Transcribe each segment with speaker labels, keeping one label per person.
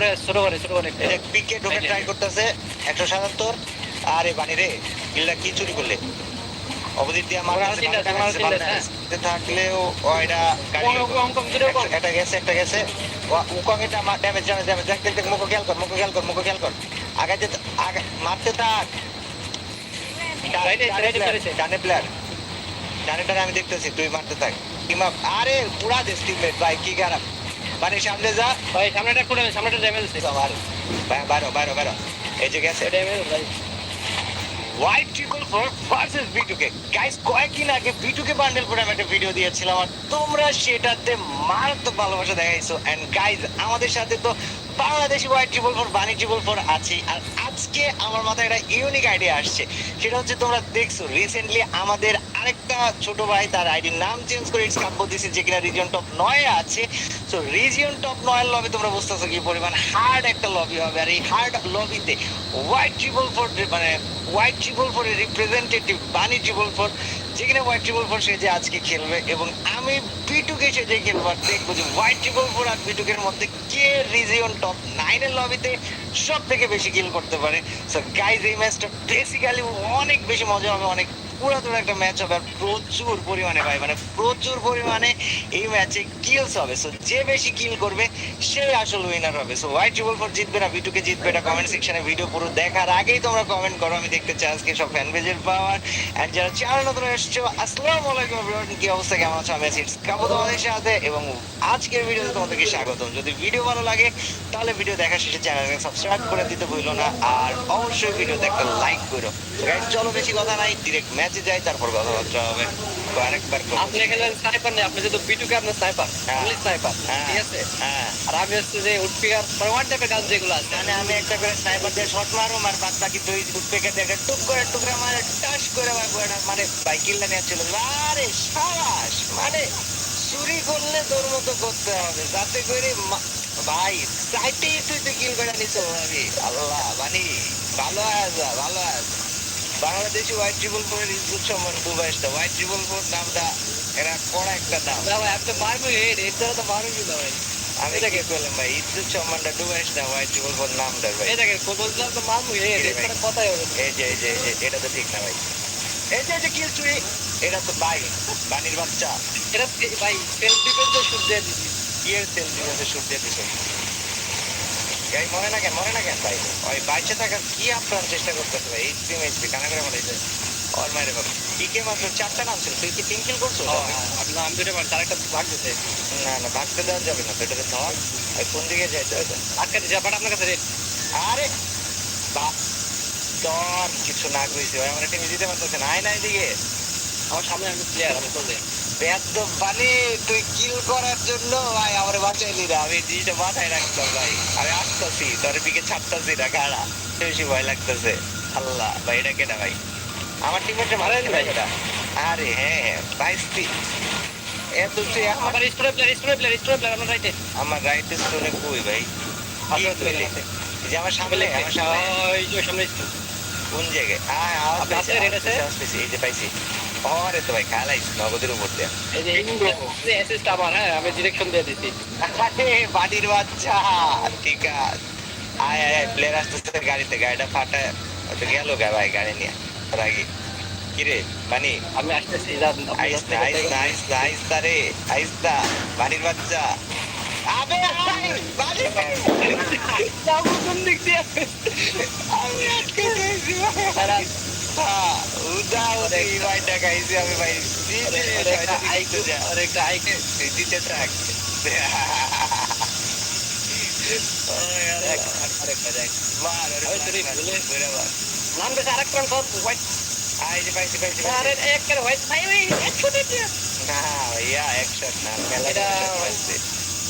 Speaker 1: করে ছোট করে ছোট করে
Speaker 2: পিকে ঢোকে ট্রাই করতেছে একশো সাতাত্তর আরে বানি রে কি চুরি করলে? অবদিত দিয়ে আমার
Speaker 1: ওরা
Speaker 2: কাছে
Speaker 1: তিনটা,
Speaker 2: ভালো
Speaker 1: আমার
Speaker 2: damage,
Speaker 1: তিনটা,
Speaker 2: ভালো damage থাকলেও ও এটা গাড়ি
Speaker 1: কম, কম, কম, দুটো কম।
Speaker 2: একটা- একটা গেছে একটা গেছে। ও- এটা ড্যামেজ ড্যামেজ ড্যামেজ দেখ দেখ দেখ মুখো খেয়াল কর মুখো খেয়াল কর মুখো খেয়াল কর। আগে যে আগে মারতে থাক।
Speaker 1: Right এ, right এ করেছে।
Speaker 2: ডানে প্লেয়ার ডানে ডানে আমি দেখতেছি তুই মারতে থাক। আরে পুরা দেশ টিমমেট ভাই কি খারাপ। মানে সামনে যা
Speaker 1: ভাই সামনেটা করে সামনেটা ড্যামেজ আছে
Speaker 2: আমার বাইরো বাইরো বাইরো এই যে গেছে।
Speaker 1: ড্যামেজ ভাই
Speaker 2: white triple four versus B two K guys কয়েকদিন আগে বিটুকে বান্ডেল করে আমি একটা ভিডিও দিয়েছিলাম আর তোমরা সেটাতে মারাত্মক ভালোবাসা দেখাইছো। এন্ড গাইস আমাদের সাথে তো Bangladeshi white triple four bunny triple four আছে। আর আজকে আমার মাথায় একটা ইউনিক আইডিয়া আসছে। সেটা হচ্ছে তোমরা দেখছ রিসেন্টলি আমাদের আরেকটা ছোট ভাই তার আইডির নাম চেঞ্জ করে ইটস কাব্য দিছে যে কিনা রিজিয়ন টপ নয়ে আছে। সো রিজিয়ন টপ লবি তোমরা কি পরিমাণ হার্ড একটা লবি হবে। আর এই হার্ড লবিতে হোয়াইট ট্রিপল ফোর মানে white triple representative bunny triple four যেখানে হোয়াইট ট্রিপল ফোর সে যে আজকে খেলবে। এবং আমি বিটুকে সে যে খেলব আর দেখব যে হোয়াইট ট্রিপল ফোর আর বিটুকের মধ্যে কে রিজিয়ন টপ নাইনের লবিতে সব থেকে বেশি কিল করতে পারে। সো গাইজ এই ম্যাচটা বেসিক্যালি অনেক বেশি মজা হবে, অনেক পুরাতন একটা ম্যাচ হবে আর প্রচুর পরিমাণে ভাই মানে প্রচুর পরিমাণে এই ম্যাচে কিলস হবে। সো যে বেশি কিল করবে, সে আসল উইনার হবে। সো হোয়াইট ট্রিপল ফোর জিতবে না বিটুকে জিতবে এটা কমেন্ট সেকশনে ভিডিও পুরো দেখার আগেই তোমরা কমেন্ট করো। আমি দেখতে চাই আজকে সব ফ্যান পেজের পাওয়ার এন্ড যারা চ্যানেল নতুন এসেছ, আসসালামু আলাইকুম এভরিওয়ান কি অবস্থা, কেমন আছো? আমি আছি কাবু তোমাদের সাথে এবং আজকের ভিডিওতে তোমাদেরকে স্বাগতম। যদি ভিডিও ভালো লাগে, তাহলে ভিডিও দেখা শেষে চ্যানেলকে সাবস্ক্রাইব করে দিতে ভুলো না। আর অবশ্যই ভিডিওতে একটা লাইক করো। চলো, বেশি কথা নাই ডিরেক্ট ম্যাচে যাই তারপর কথাবার্তা হবে। আরেকবার
Speaker 1: আপনি খেলেন স্নাইপার নেই আপনি যেহেতু বিটুকে আপনার স্নাইপার
Speaker 2: হ্যাঁ।
Speaker 1: পুলিশ স্নাইপার
Speaker 2: হ্যাঁ,
Speaker 1: ঠিক আছে?
Speaker 2: হ্যাঁ।
Speaker 1: আর আমি হচ্ছে যে উডপিকার মানে ওয়ান টাইপের গান যেগুলো আছে।
Speaker 2: মানে আমি একটা করে স্নাইপার দিয়ে শট মারো আর বাদ বাকি দুই দিয়ে টুক করে টুকরা মানে টাস করে মানে নিয়ে চলে যাবে। আরে সাবাস মানে চুরি করলে তোর মতো করতে হবে। যাতে করে ভাই সাইটেই তুই তো কিল করে নিছ ভাবি। আল্লাহ মানে ভালো আছে ভালো আছে। বাংলাদেশি হোয়াইট ট্রিপল ফোর ইজ্জত সম্মান দুবাইশটা। হোয়াইট ট্রিপল ফোর নামটা এরা কড়া একটা
Speaker 1: না ভাই আপনি মারবো হেড এর দ্বারা তো মারবি না ভাই।
Speaker 2: আমি কি করলাম ভাই? ইজ্জত সম্মানটা দুবাইশটা হোয়াইট ট্রিপল ফোর নামটা ভাই।
Speaker 1: দেখেন বলছিলাম তো মারবো হেড এর দ্বারা কথাই হবে
Speaker 2: এই যে এই যে এটা তো ঠিক না ভাই। এই যে এই যে কিল চুরি এটা তো ভাই বানির বাচ্চা।
Speaker 1: এটা ভাই সেলফ ডিফেন্সে শুট দিয়ে দিছি।
Speaker 2: কি এর তেল দিবে শুট দিয়ে দিছে? এই মনে না কেন মনে না কেন? ভাই ওই বাইচে থাকার কি আপ্রাণ চেষ্টা করতেছে ভাই এইচপি এইচপি কানা করে বলাইছে ওর মায়ের বাবা। পিকে মাত্র চারটা নাম ছিল। তুই কি তিন কিল করছ?
Speaker 1: আপনি আমি দুটো মারছি আরেকটা ভাগ দিতে।
Speaker 2: না না ভাগতে দেওয়া যাবে না এটাতে ধর। আর কোন দিকে যাইতে হবে
Speaker 1: আটকা দিছে বাট আপনার কাছে রেড
Speaker 2: আরে বাপ তোর কিছু না কইছে। ভাই আমার টিম দিতে পারতেছে না। আয় না এদিকে।
Speaker 1: আমার সামনে আমি প্লেয়ার আমি চলে
Speaker 2: বেদ্য মানে তুই কিল করার জন্য ভাই আমার বাঁচাইলি না আমি জিনিসটা মাথায় রাখতাম ভাই। আমি আসতেছি তোর দিকে ছাড়তেছি না গাড়া বেশি ভয় লাগতেছে। আল্লাহ ভাই এটা কেনা ভাই? আমার টিমেটে মারেন ভাই? এটা আরে হ্যাঁ হ্যাঁ তিন এত তুই আমার
Speaker 1: আমার স্টোরে প্লেয়ার স্টোরে প্লেয়ার স্টোরে প্লেয়ার আপনার রাইটে
Speaker 2: আমার রাইট স্টোনে কই ভাই? কি কইলি? যে আমার সামনে আমার সামনে
Speaker 1: ওই যে সামনে
Speaker 2: কোন জায়গায়? আয় আওয়াজ পাইছি, এই যে পাইছি। আরে তো ভাই খেলাইছ নগদের উপর দিয়ে
Speaker 1: এই যে আমার হ্যাঁ আমি ডিরেকশন দিয়ে দিছি।
Speaker 2: আরে বাড়ির বাচ্চা ঠিক আছে আয় আয় প্লেয়ার আসতেছে গাড়িতে গাড়িটা ফাটা তো গেল গা ভাই গাড়ি নিয়ে। রাগি। কিরে বানি?
Speaker 1: আমি আসতেছি
Speaker 2: আইস আইস আইস না রে আইস বাড়ির বাচ্চা। আবে আয় বাড়ি।
Speaker 1: যাব কোন দিক দিয়ে
Speaker 2: আমি আটকে গেছি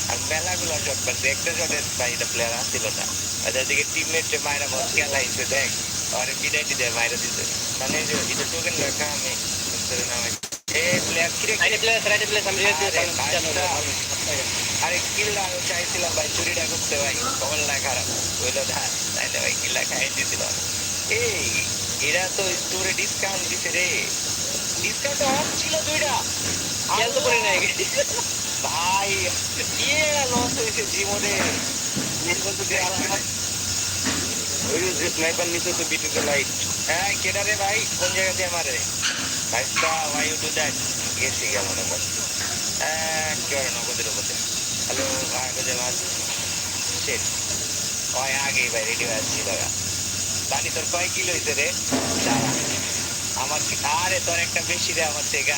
Speaker 2: হ্যাঁ, মেলাগুলো শট মারছে একটা শটের এটা প্লেয়ার আসছিল না ওদের দিকে টিমমেটে মায়েরা মত খেলাইছে দেখ আর বিদায় দিয়ে মায়েরা দিতে মানে যে এটা টোকেন রাখা আমি তোর নামে এ প্লেয়ার কিরে
Speaker 1: রাইটে প্লেস রাইটে প্লেস আমি রেড
Speaker 2: আরে কিল্লা আমি চাইছিলাম ভাই চুরিটা করতে ভাই কমল না খারাপ হইল না তাইলে ভাই কিল্লা খাই দিছিল এই এরা তো স্টোরে ডিসকাউন্ট দিছে রে ডিসকাউন্ট অফ ছিল দুইটা
Speaker 1: খেয়াল তো করি নাই
Speaker 2: ভাই এরা লস হয়েছে জীবনে
Speaker 1: ওই যে স্নাইপার নিচে লাইট
Speaker 2: হ্যাঁ কেডা ভাই? কোন জায়গা দিয়ে মারে? ভাইস্তা ভাই ডু দ্যাট গেছি গেল মনে কর। একেবারে নগদের উপরে। হ্যালো, ভাই গজে মাছ। আগেই ভাই রেডি হয়ে দাদা বানি তোর কয় কিলো হয়েছে আমার আরে, তোর একটা বেশি রে আমার থেকে।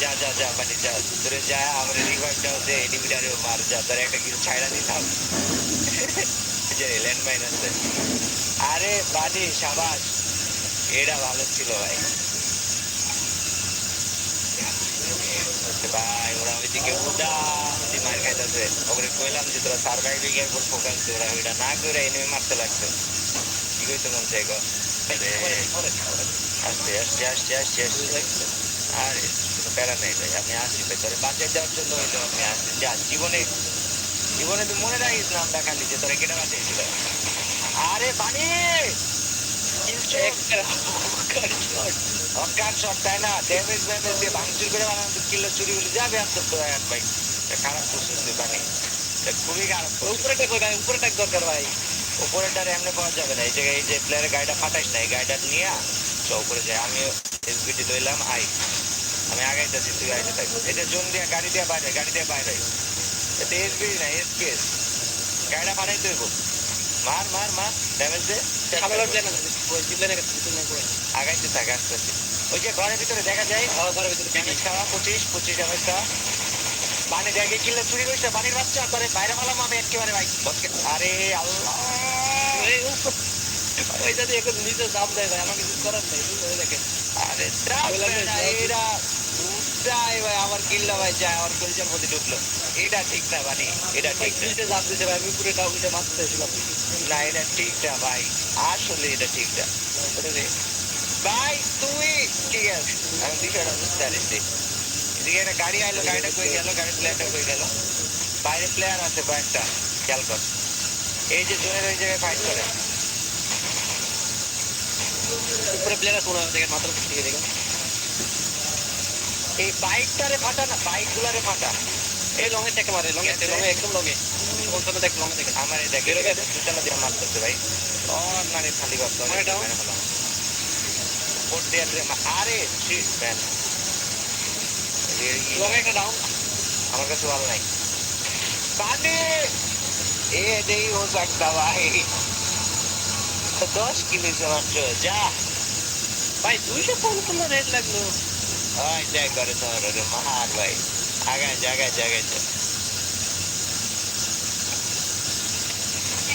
Speaker 2: যা যা যা মানে যা। তোরে যা, আমার রিভাইভটাও দে ডিভিডারেও মার, যা। তোর একটা কিছু ছাইড়া দিতাম। যে ল্যান্ডমাইন আছে। আরে বাদি সাবাস। এটা ভালো ছিল ভাই। ভাই, ওরা ওইদিকে উদা মার খাইতেছে। ওকে কইলাম যে তোরা সার্ভাইভিং এর উপর ফোকাস দে ওরা ওইটা না করে এনিমি মারতে লাগছে। কি কইতে মন চাই গো আসতে আসতে আসতে আসতে আরে প্যারা নেই ভাই, আমি আসি ভাই তোরে বাঁচাই যাওয়ার জন্য হইল আমি আসি যা, জীবনে জীবনে তুই মনে রাখিস না আমরা খালি যে তোরা কেটে বাঁচাইছিল আরে বানি! অকার শট। তাই না? ড্যামেজ ড্যামেজ দিয়ে ভাঙচুর করে বানানো কিলো চুরি করে যাবে আর তো এক ভাই খারাপ করছিস তুই বানি। খুবই খারাপ করছিস।
Speaker 1: উপরে টাক ভাই উপরে টাক দরকার ভাই।
Speaker 2: উপরেটার এমনি পাওয়া যাবে না। এই জায়গায় এই যে প্লেয়ারের গাড়িটা ফাটাইস না এই গাড়িটা নিয়ে তো উপরে যাই আমি এসবিটি লইলাম আই আমি আগাইতেছি তুই আইতে থাক। এটা জোন দিয়ে গাড়ি দিয়ে বাইরে গাড়ি দিয়ে বাইরে। এটা এসবিটি না এসকেস গাড়িটা ফাটাই দেব মার মার মার ড্যামেজ দে
Speaker 1: সামনের প্ল্যান আছে ওই জিবলে না কিছু না কই
Speaker 2: আগাইতে থাক আস্তে আস্তে ওই যে ঘরের ভিতরে দেখা যায়
Speaker 1: ঘরের ভিতরে
Speaker 2: ড্যামেজ খাওয়া পঁচিশ পঁচিশ ড্যামেজ খাওয়া পানি দেখে কিনলে চুরি করছে পানির বাচ্চা করে বাইরে মালাম আমি একেবারে ভাই আরে আল্লাহ
Speaker 1: উপর যদি এখন দাম দেয় ভাই আমাকে কিছু করার নেই দেখেন
Speaker 2: আরে ট্রাক
Speaker 1: বললাম যে,
Speaker 2: না, এরা উঠায় ভাই আমার কিল্লা ভাই যায় আমার কলিজার মধ্যে ঢুকলো। এটা ঠিক না বানি এটা ঠিক
Speaker 1: দিতে ভাই আমি উপরে টাও উঠে মারতে ছিলাম
Speaker 2: না এটা ঠিক না ভাই আসলে এটা ঠিক না। ভাই তুই ঠিক আছে আমি বিষয়টা বুঝতে পারছি এদিকে একটা গাড়ি আইলো গাড়িটা কই গেল? গাড়ির প্লেয়ারটা কই গেল? বাইরে প্লেয়ার আছে কয়েকটা খেয়াল কর। এই যে জোনের ওই জায়গায় ফাইট করে।
Speaker 1: উপরে প্লেয়ার আছে মনে হয় দেখেন মাথার দেখেন।
Speaker 2: এই বাইকটারে ফাটা না বাইক গুলারে ফাটা
Speaker 1: এই লঙে থেকে মারে লঙে
Speaker 2: গেছে রে?
Speaker 1: লঙে একদম লঙে কোনটা দেখ লঙে দেখেন
Speaker 2: আমার এই দেখে দুতলা দিয়ে মারতেছে ভাই ও মানে খালি করতে
Speaker 1: আমার এটাও?
Speaker 2: উপর দিয়ে আর মা- আরে শিট ম্যান
Speaker 1: লঙে একটা ডাউন
Speaker 2: আমার কাছে ভালো নাই পানি এ নেই হো सकता ভাই দশ কিলো সে মাত্র যা
Speaker 1: ভাই দুইশো পঞ্চান্ন রেট লাগলো
Speaker 2: ওই দেখ করে তোমার ওরে মার ভাই আগায় জায়গায় জায়গায় যা।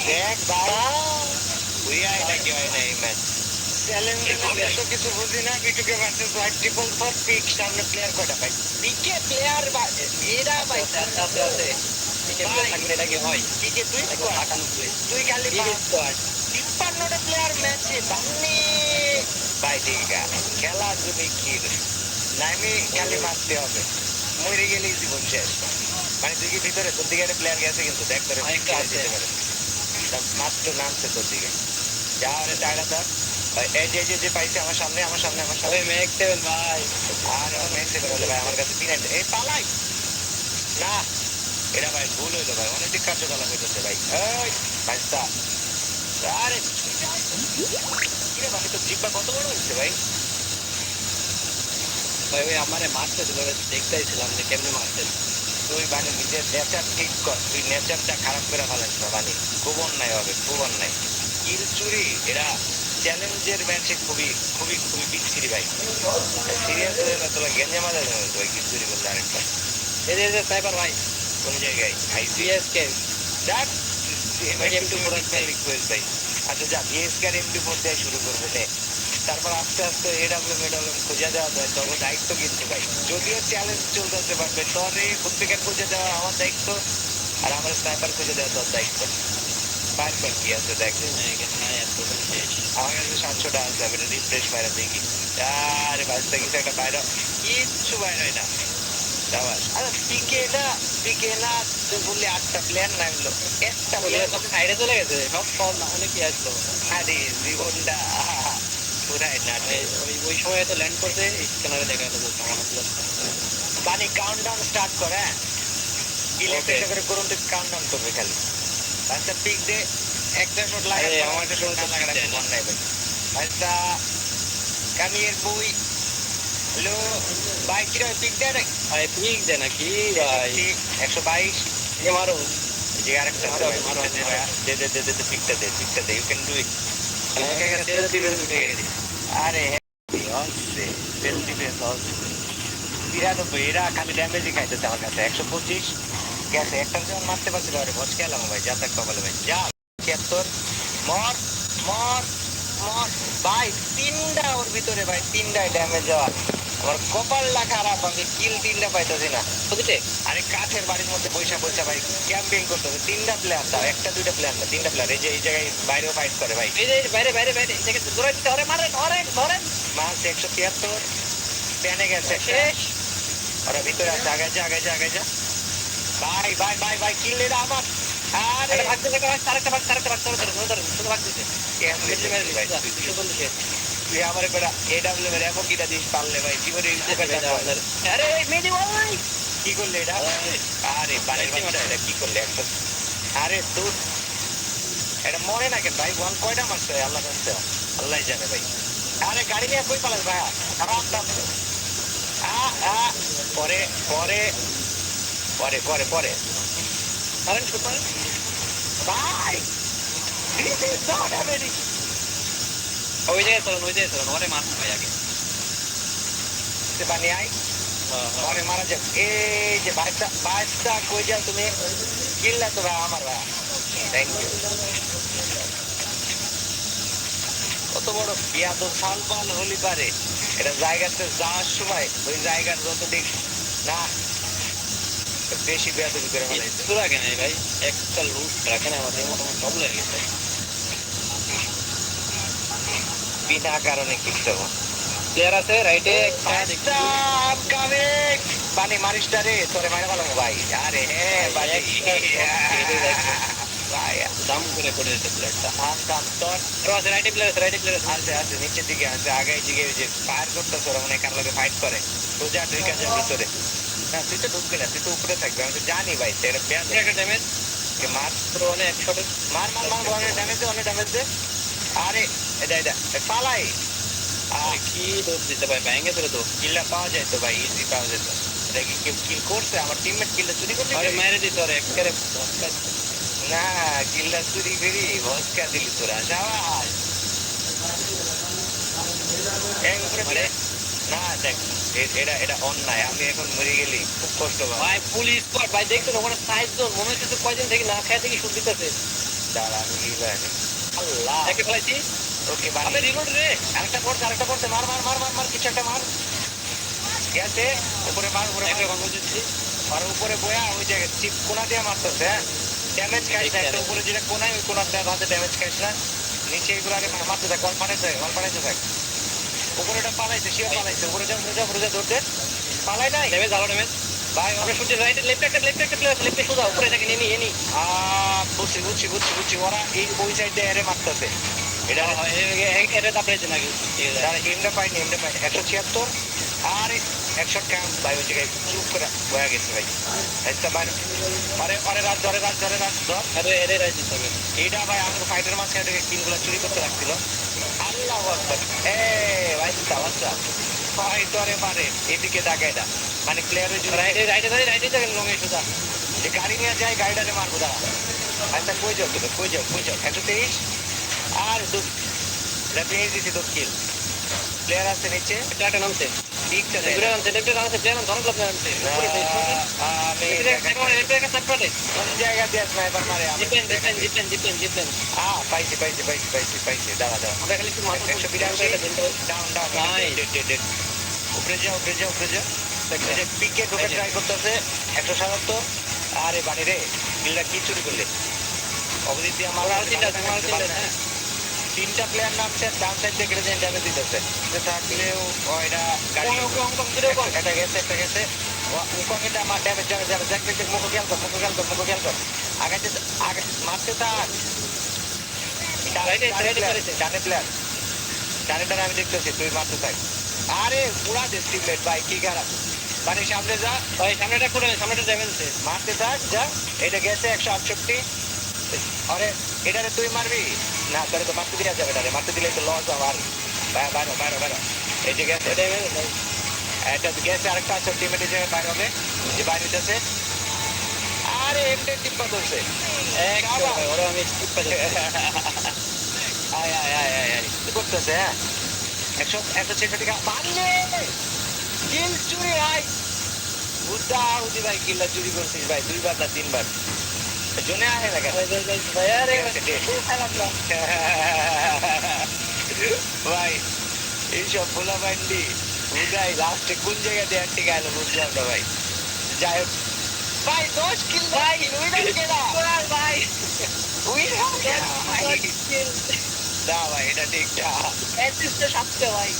Speaker 2: দেখ ভাই বুঝিয়া এটা কি হয় না এই ম্যাচ চ্যালেঞ্জের মধ্যে এত কিছু বুঝি না B two K versus white triple four pick সামনে প্লেয়ার কয়টা ভাই পিকে প্লেয়ার এরা ভাই
Speaker 1: আছে আছে ঠিক আছে থাকলে এটা কি হয়
Speaker 2: পিকে তুই
Speaker 1: আটানব্বই
Speaker 2: তুই খালি তিপ্পান্নটা প্লেয়ার ম্যাচে বান্নি ভাই দিঘা খেলা তুমি কি নামি খালি মারতে হবে। মরে গেলেই জীবন শেষ। মানে তুই কি ভিতরে তোর দিকে একটা প্লেয়ার গেছে কিন্তু দেখ করে
Speaker 1: আছে।
Speaker 2: মাত্র নামছে তোর দিকে যা রে টায়রা ধর। ভাই, এই যে যে- যে পাইছে আমার সামনে আমার সামনে আমার সামনে।
Speaker 1: সেভেন ভাই।
Speaker 2: আর ভাই আমার কাছে তিন এই পালাই। না। এটা ভাই ভুল হইল ভাই। অনেক কার্যকলাপ হইতেছে ভাই। আরে কিরে মানে তো জিব্বা কত বড় হয়েছে ভাই?
Speaker 1: ভাই ওই আমারে মারতে ছিল দেখতেছিলাম যে কেমনে মারতে
Speaker 2: তুই মানে নিজের নেচার ঠিক কর তুই নেচারটা খারাপ করে ফেলাস না মানে খুব অন্যায় হবে খুব অন্যায়। কিল চুরি এরা চ্যালেঞ্জের ম্যাচে খুবই খুবই খুবই বিচ্ছিরি ভাই। সিরিয়াস হয়ে না তোলা গেঞ্জে মাজা যাবে ভাই কিল চুরি করলে আরেকটা।
Speaker 1: এই যে স্নাইপার ভাই
Speaker 2: কোন জায়গায়? আইসি
Speaker 1: সিএসকে
Speaker 2: যাক
Speaker 1: এম টু ফোর
Speaker 2: রিকোয়েস্ট ভাই আচ্ছা যা বিএসকার এম টু ফোর দিয়ে শুরু করবে তারপর আস্তে আস্তে এডাব্লিউ মেডাব্লিউ খুঁজে দেওয়া যায় তবে দায়িত্ব কিন্তু ভাই। যদিও চ্যালেঞ্জ চলতেছে পারবে তবে প্রত্যেকের খুঁজে দেওয়া আমার দায়িত্ব আর আমার স্নাইপার খুঁজে দেওয়া তোর দায়িত্ব। কি আছে দেখ। আমার কাছে সাতশো টাকা রিফ্রেশ বাইরে দেখি। আরে বাজতে কিছু একটা বাইরে কিচ্ছু বাইরে হয় না। আরে পিকে না পিকে না তুই বললি আটটা প্লেয়ার নামলো। একটা
Speaker 1: সব সাইডে চলে গেছে সব সব না অনেকই আসলো?
Speaker 2: আরে জীবনটা। পুরাই
Speaker 1: ওই ওই সময় তো ল্যান্ড করতে স্ক্যানারে দেখা গেল আসলো
Speaker 2: কাউন্টডাউন স্টার্ট করে হ্যাঁ? ইলেকট্রিক করে করুন তুই কাউন্টডাউন করবে খালি। আচ্ছা পিক দে একটা শট লাগা
Speaker 1: আরে,
Speaker 2: আমার একটা
Speaker 1: তো
Speaker 2: শট না
Speaker 1: pick
Speaker 2: লাগা
Speaker 1: দেয় না।
Speaker 2: মন নাই ভাই আচ্ছা কামিয়ের বই। হ্যালো ভাই কি রে পিক দে রে
Speaker 1: ভাই পিক দে নাকি? ভাই।
Speaker 2: একশো বাইশ।
Speaker 1: এ মারো।
Speaker 2: যে আরেকটা
Speaker 1: মারো, মারো,
Speaker 2: দে, দে দে দে পিকটা দে পিকটা দে ইউ ক্যান ডু ইট আরে ডিফেন্স বিরানব্বই, এরা খালি ড্যামেজই খাইতেছে আমার কাছে। একশো পঁচিশ, গেছে। একটা যখন মারতে পারছিল, আরে বস খেলাম ভাই, যা তাক কপালে ভাই। যা, ছিয়াত্তর, মর মর মর। ভাই, তিনটা ওর ভিতরে ভাই তিনটায় ড্যামেজ যাওয়া আমার কপালটা খারাপ আমি কিল তিনটা পাইতেছি না।
Speaker 1: বুঝতে
Speaker 2: আরে কাঠের বাড়ির মধ্যে পয়সা পয়সা ভাই ক্যাম্পিং করতে হবে। তিনটা প্লেয়ার তাও একটা দুইটা প্লেয়ার না তিনটা প্লেয়ার এই যে এই জায়গায় বাইরেও ফাইট করে ভাই।
Speaker 1: এই যে বাইরে বাইরে বাইরে এই জায়গায় দৌড়াই দিতে ধরে মারে ধরে ধরেন।
Speaker 2: মাস একশো তিয়াত্তর। প্যানে গেছে
Speaker 1: শেষ।
Speaker 2: ওরা ভিতরে আছে। আগে যা আগে যা আগে যা। ভাই ভাই ভাই ভাই কিনলে আমার। আরে!
Speaker 1: ভাগ দিতে ভাগ আরেকটা ভাগ আরেকটা ভাগ ধরে ধরে ধরে শুধু ভাগ দিতে।
Speaker 2: কেমনে
Speaker 1: মেরে
Speaker 2: ভাই তুই-
Speaker 1: দুশো চল্লিশে
Speaker 2: তুই আমার বেটা এডাব্লিউ এর এমন কিটা দিস পারলে ভাই জীবনে
Speaker 1: আরে মেদি ভাই!
Speaker 2: কি করলে এটা? আরে বাড়ির এটা কি করলে একটা আরে তুই এটা মরে না কেন ভাই? ওয়ান কয়টা মারছে? আল্লাহ জানতে। আল্লাহ জানে ভাই। আরে গাড়ি নিয়ে কই পালাস ভাই খারাপ দাম পরে পরে পরে পরে পরে।
Speaker 1: Current super.
Speaker 2: ভাই This is not happening.
Speaker 1: ওই জায়গায় চলুন ওই জায়গায় চলুন। ওরে মার ভাই আগে।
Speaker 2: বানি আই পরে মারা যাক। এই যে বাইকটা বাইকটা কই যাও তুমি? কিনলা তো ভাই আমার ভাই। থ্যাংক ইউ কত বড় বিয়া তো সাল পাল হলি পারে। এটা জায়গাতে যাওয়ার সময় ওই জায়গার যত দিক না বেশি বিয়া তুমি করে ফেলাইছে।
Speaker 1: রাখে নাই ভাই। একটা লুট রাখে না আমাদের মোটামুটি সব লেগে গেছে।
Speaker 2: বিনা কারণে কিনতে
Speaker 1: প্লেয়ার আছে? রাইটে
Speaker 2: পানি রে তোরে মারা ভালো ভাই। আরে হ্যাঁ
Speaker 1: দাম করে করে দিতে প্লেয়ারটা
Speaker 2: থাম থাম তোর।
Speaker 1: আরও আছে রাইটে প্লেয়ার রাইটে প্লেয়ার আছে।
Speaker 2: আছে আছে নিচের দিকে আছে আগে দিকে ওই যে ফায়ার করতেছে ওরা মানে কার লগে ফাইট করে। ঢুকে ভিতরে। না তুই তো ঢুকবি না তুই তো উপরে থাকবি আমি তো জানি ভাই
Speaker 1: একটা ড্যামেজ
Speaker 2: মার?
Speaker 1: অনেক শটে
Speaker 2: মার মার মার অনেক ড্যামেজ দে অনেক ড্যামেজ দে। আরে এটা এটা এ পালাই আর
Speaker 1: কি দৌড় দিতে ভাই ভেঙে ধরে তো
Speaker 2: কিলটা পাওয়া যায় তো ভাই ইজি পাওয়া যেত এটা কি কেউ কিল করছে? আমার টিমমেট কিলটা চুরি করতে
Speaker 1: আরে মেরে দিতে ওরে একেবারে
Speaker 2: না কিলটা চুরি করি ভস্কা দিলি তোরা
Speaker 1: মানে?
Speaker 2: না দেখ এটা এটা অন্যায় আমি এখন মরে গেলি খুব কষ্ট পাবো।
Speaker 1: ভাই পুলিশ ভাই দেখছ না ওখানে সাইজ জোন মনে হচ্ছে কয়দিন থেকে না খেয়ে থেকে শুট
Speaker 2: দাঁড়া আমি আল্লাহ।
Speaker 1: একে ফেলাইছি
Speaker 2: ওকে
Speaker 1: আমি
Speaker 2: বাড়ি
Speaker 1: রিলোড রে
Speaker 2: আরেকটা পড়ছে আরেকটা পড়ছে মার মার মার মার মার কিছু একটা মার। গেছে উপরে মার উপরে
Speaker 1: একটা
Speaker 2: মার
Speaker 1: কথা
Speaker 2: আর উপরে বয়া ওই জায়গায় চিপ কোনা দিয়ে মারতেছে হ্যাঁ? ড্যামেজ খাইস না একটা উপরে যেটা কোনায় ওই দেয় হাতে ড্যামেজ খাইস না। নিচে এগুলো আগে মারতে থাক অল পানাইতে থাক অল পানাইতে থাক। উপরেটা পালাইছে সে পালাইছে উপরে যা উপরে যা উপরে যা ধরতে। পালাই নাই?
Speaker 1: ড্যামেজ ভালো ড্যামেজ
Speaker 2: ভাই
Speaker 1: আমরা শুটে রাইটে লেফট একটা লেফট একটা প্লেয়ার লেফটে সোজা উপরে থাকে নিয়ে নিয়ে নি
Speaker 2: আহ বুঝছি বুঝছি বুঝছি বুঝছি ওরা এই ওই সাইড দিয়ে এরে মারতেছে। এটা
Speaker 1: এটা তারপরে যে নাকি
Speaker 2: এমটা পাইনি এমটা পাইনি। একশো ছিয়াত্তর। আর একশো ক্যাম্প ভাই ওই জায়গায় চুপ করে বয়া গেছে ভাই। একটা বাইরে পরে পরে রাত ধরে রাত ধরে রাত ধর।
Speaker 1: আরে এরে দিতে হবে
Speaker 2: এইটা ভাই আমাকে ফাইটার মাঝখানে কিনগুলো চুরি করতে লাগছিল। আল্লাহ এ বাচ্চা বাচ্চা ভাই ধরে মারে এদিকে ডাকে না। মানে প্লেয়ারের জন্য
Speaker 1: রাইডে রাইডে ধরে রাইডে যাবেন লঙ্গে সোজা
Speaker 2: যে গাড়ি নিয়ে যায় গাড়িটারে মারবো, দাঁড়া। আচ্ছা কই যাও তুমি কই যাও কই যাও? একশো তেইশ আর দু এটা পেয়ে দিছি দক্ষিণ প্লেয়ার আসছে নিচে।
Speaker 1: এটা নামছে।
Speaker 2: পাইছি পাইছি পাইছি পাইছি পাইছি দাঁড়া দাঁড়া একশো বিরাশি down down
Speaker 1: Nice.
Speaker 2: Dead dead dead উপরে যাও উপরে যাও উপরে যাও পিকে ঢোকে ট্রাই করতেছে একশো সাতাত্তর আরে বাড়ি রে বিলটা কি চুরি করলে? অবধি দিয়ে আমার
Speaker 1: তিনটা
Speaker 2: প্লেয়ার নামছে ডান সাইড থেকে গেলে ড্যামেজ দিতেছে। যে থাকলেও এটা গাড়ি
Speaker 1: কল
Speaker 2: এটা গেছে গেছে। আমার ড্যামেজ ড্যামেজ ড্যামেজ দেখ দেখ মুখ খেয়াল কর মুখ খেয়াল কর মুখ খেয়াল কর। আগে যে আগে মারতে
Speaker 1: করেছে।
Speaker 2: ডানে প্লেয়ার ডানে ডানে আমি দেখতেছি তুই মারতে থাক। আরে পুরা দেশ টিমমেট ভাই কি খারাপ। মানে সামনে যা।
Speaker 1: ভাই সামনেটা করে সামনেটা ড্যামেজ
Speaker 2: মারতে থাক যা। এটা গেছে একশো আটষট্টি। আরে এটারে তুই মারবি? না তোরে তো মারতে দিলে যাবে এটারে মারতে দিলে তো লস আমার বাইরে বাইরে বাইরে এই যে
Speaker 1: এটাই মেরে ভাই
Speaker 2: গেছে আরেকটা আছে টিমের যে বাইরে হবে যে বাইরে হইতেছে আরে এমডে টিপ্পা ধরছে।
Speaker 1: ওরা আমি করে
Speaker 2: আয় আয় আয় আয় আয়। কি করতেছে হ্যাঁ? একশো একশো ছেষট্টি টাকা। পারলে কিল চুরি ভাই। বুদ্ধা হুদি ভাই কিল্লা চুরি করছিস ভাই দুইবার না তিনবার। আহে কেন
Speaker 1: ভাই
Speaker 2: এইসব ভোলা বুঝাই লাস্টে কোন জায়গা দিয়ে গেল বুঝলাম না ভাই যাই হোক ভাই কিল ভাই উইনার
Speaker 1: ভাই
Speaker 2: উইনার ভাই না ভাই এটা ঠিক না
Speaker 1: অ্যাসিস্টে সাতটা ভাই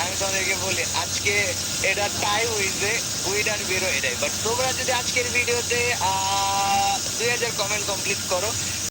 Speaker 2: আমি তোমাদেরকে বলি আজকে এটা টাই হইছে উইনার হয়ে বাট তোমরা যদি আজকের ভিডিওতে দুই হাজার কমেন্ট কমপ্লিট করো।